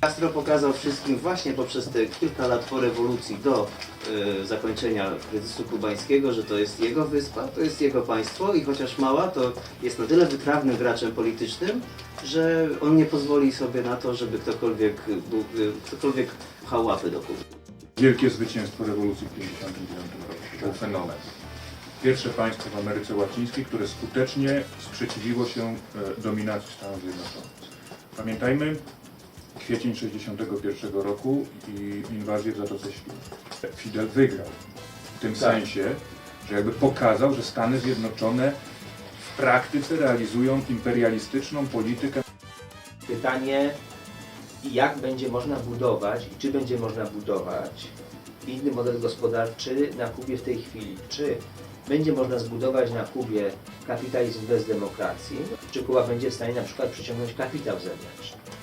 Castro pokazał wszystkim właśnie poprzez te kilka lat po rewolucji do e, zakończenia kryzysu kubańskiego, że to jest jego wyspa, to jest jego państwo i chociaż mała, to jest na tyle wytrawnym graczem politycznym, że on nie pozwoli sobie na to, żeby ktokolwiek, e, ktokolwiek pchał łapy do Kuby. Wielkie zwycięstwo rewolucji w 1959 roku. To był fenomen. Pierwsze państwo w Ameryce Łacińskiej, które skutecznie sprzeciwiło się e, dominacji Stanów Zjednoczonych. Pamiętajmy, kwiecień 1961 roku i inwazję w Zatoce Świn. Fidel wygrał. W tym sensie, że jakby pokazał, że Stany Zjednoczone w praktyce realizują imperialistyczną politykę Pytanie, jak będzie można budować i czy będzie można budować inny model gospodarczy na Kubie w tej chwili. Czy będzie można zbudować na Kubie kapitalizm bez demokracji, czy Kuba będzie w stanie na przykład przyciągnąć kapitał zewnętrzny.